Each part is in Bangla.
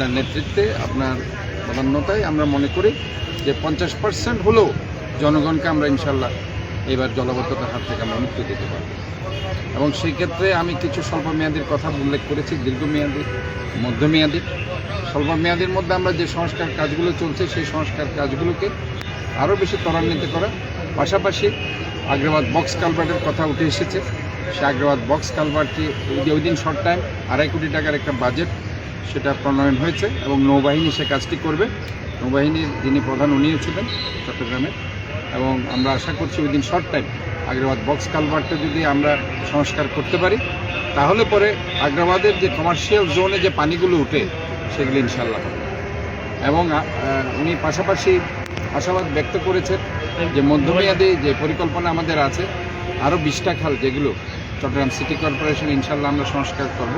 আপনার নেতৃত্বে, আপনার প্রাধান্যতায় আমরা মনে করি যে পঞ্চাশ পার্সেন্ট হলেও জনগণকে আমরা ইনশাল্লাহ এবার জলবদ্ধতার হাত থেকে আমরা মুক্তি দিতে পারব। এবং সেই ক্ষেত্রে আমি কিছু স্বল্প মেয়াদির কথা উল্লেখ করেছি, দীর্ঘমেয়াদী, মধ্যমেয়াদী। স্বল্প মেয়াদির মধ্যে আমরা যে সংস্কার কাজগুলো চলছে, সেই সংস্কার কাজগুলোকে আরও বেশি ত্বরান্বিত করা পাশাপাশি আগ্রাবাদ বক্স কালভার্টের কথা উঠে এসেছে। সে আগ্রাবাদ বক্স কালভার্টটি ওই দিন শর্ট টাইম, আড়াই কোটি টাকার একটা বাজেট সেটা প্রণয়ন হয়েছে এবং নৌবাহিনী সে কাজটি করবে। নৌবাহিনীর যিনি প্রধান উনিও ছিলেন চট্টগ্রামে এবং আমরা আশা করছি ওই দিন শর্ট টাইম আগ্রাবাদ বক্স কালভার্টটা যদি আমরা সংস্কার করতে পারি, তাহলে পরে আগ্রাবাদের যে কমার্শিয়াল জোনে যে পানিগুলো উঠে, সেগুলো ইনশাল্লাহ এবং উনি পাশাপাশি আশাবাদ ব্যক্ত করেছেন যে মধ্যমেয়াদী যে পরিকল্পনা আমাদের আছে, আরও বিশটা খাল যেগুলো চট্টগ্রাম সিটি কর্পোরেশন ইনশাল্লাহ আমরা সংস্কার করব।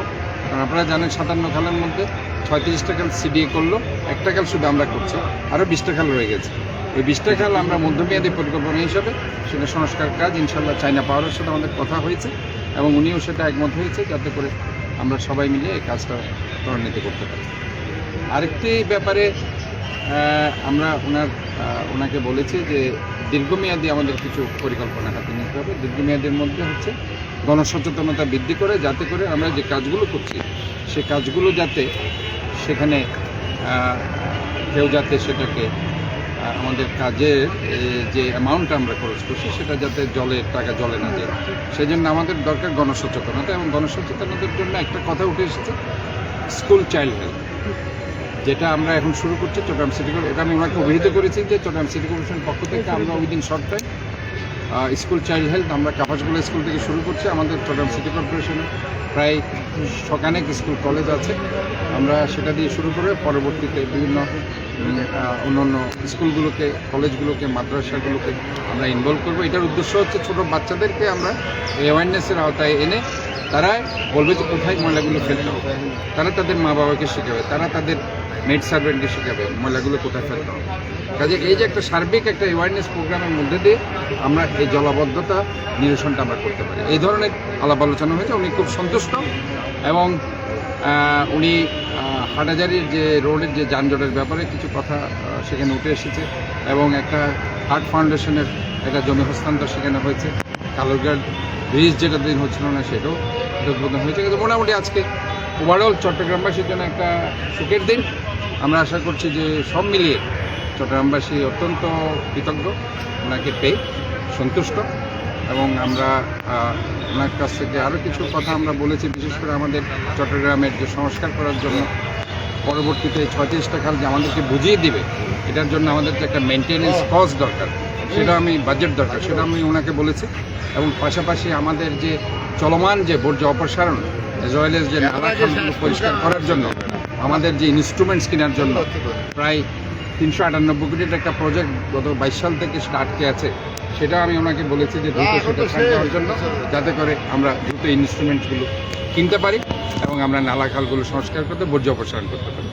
কারণ আপনারা জানেন সাতান্ন খালের মধ্যে ছয়ত্রিশটা খাল সিডিএ করল। একটা খাল শুধু আমরা করছি আরও বিশটা খাল রয়ে গেছে। এই বিশটা খাল আমরা মধ্যমেয়াদী পরিকল্পনা হিসাবে সেটা সংস্কার কাজ ইনশাল্লাহ চায়না পাওয়ারের সাথে আমাদের কথা হয়েছে এবং উনিও সেটা একমত হয়েছে যাতে করে আমরা সবাই মিলে এই কাজটা ত্বরান্বিত করতে পারি। আরেকটি ব্যাপারে আমরা ওনার ওনাকে বলেছি যে দীর্ঘমেয়াদী আমাদের কিছু পরিকল্পনা হাতে নিতে হবে। দীর্ঘমেয়াদের মধ্যে হচ্ছে গণসচেতনতা বৃদ্ধি করে, যাতে করে আমরা যে কাজগুলো করছি, সে কাজগুলো যাতে সেখানে কেউ যাতে সেটাকে আমাদের কাজের যে অ্যামাউন্ট আমরা খরচ করছি, সেটা যাতে জলের টাকা জলে না যায়। সেই জন্য আমাদের দরকার গণসচেতনতা এবং গণসচেতনতার জন্য একটা কথা উঠে এসেছে, স্কুল চাইল্ড হেলথ। যেটা আমরা এখন শুরু করছি চট্টগ্রাম সিটি কর্পোরেশন এটা আমি ওনাকে অভিহিত করেছি যে চট্টগ্রাম সিটি কর্পোরেশনের পক্ষ থেকে আমরা within short time school child health, আমরা কাপাসগুলো স্কুল থেকে শুরু করছি, আমাদের চট্টগ্রাম সিটি কর্পোরেশনে। প্রায় সকানেক স্কুল, কলেজ আছে। আমরা সেটা দিয়ে শুরু করে পরবর্তীতে বিভিন্ন অন্যান্য স্কুলগুলোকে, কলেজগুলোকে, মাদ্রাসাগুলোকে আমরা ইনভলভ করব। এটার উদ্দেশ্য হচ্ছে ছোট বাচ্চাদেরকে আমরা অ্যাওয়ারনেসের আওতায় এনে তারা বলবে যে কোথায় ময়লাগুলো ফেলতে হবে। তারা তাদের মা বাবাকে শেখাবে। তারা তাদের মেড সার্ভেন্টকে শেখাবে, ময়লাগুলো কোথায় ফেলতে হবে। কাজে এই যে একটা সার্বিক একটা অ্যাওয়ারনেস প্রোগ্রামের মধ্যে দিয়ে আমরা এই জলাবদ্ধতা নিরসনটা আমরা করতে পারি। এই ধরনের আলাপ আলোচনা হয়েছে, উনি খুব সন্তুষ্ট এবং উনি হাটাজারির যে রোডের যে যানজটের ব্যাপারে কিছু কথা সেখানে উঠে এসেছে এবং একটা হার্ট ফাউন্ডেশনের একটা জমি হস্তান্তর সেখানে হয়েছে। কালুরঘাট ব্রিজ যেটা দিন হচ্ছিল না, সেটাও উদ্বোধন হয়েছে। কিন্তু মোটামুটি আজকে ওভারঅল চট্টগ্রামবাসীর জন্য একটা সুখের দিন। আমরা আশা করছি যে সব মিলিয়ে চট্টগ্রামবাসী অত্যন্ত কৃতজ্ঞ, ওনাকে পেয়ে সন্তুষ্ট এবং আমরা ওনার কাছ থেকে আরও কিছু কথা আমরা বলেছি, বিশেষ করে আমাদের চট্টগ্রামের যে সংস্কার করার জন্য। পরবর্তীতে ছয়ত্রিশটা খাল যে আমাদেরকে বুঝিয়ে দিবে, এটার জন্য আমাদেরকে একটা মেনটেনেন্স কস্ট দরকার, সেটা আমি বাজেট দরকার, সেটা আমি ওনাকে বলেছি। এবং পাশাপাশি আমাদের যে চলমান যে বর্জ্য অপসারণ as যে নালা খালগুলো পরিষ্কার করার জন্য আমাদের যে ইনস্ট্রুমেন্টস কেনার জন্য প্রায় তিনশো আটানব্বই কোটির একটা প্রজেক্ট গত বাইশ সাল থেকে স্টার্টকে আছে সেটা আমি ওনাকে বলেছি যে দ্রুত সেটা ছাড় দেওয়ার জন্য যাতে করে আমরা দ্রুত ইনস্ট্রুমেন্টসগুলো কিনতে পারি এবং আমরা নালা খালগুলো সংস্কার করতে বর্জ্য অপসারণ করতে পারি।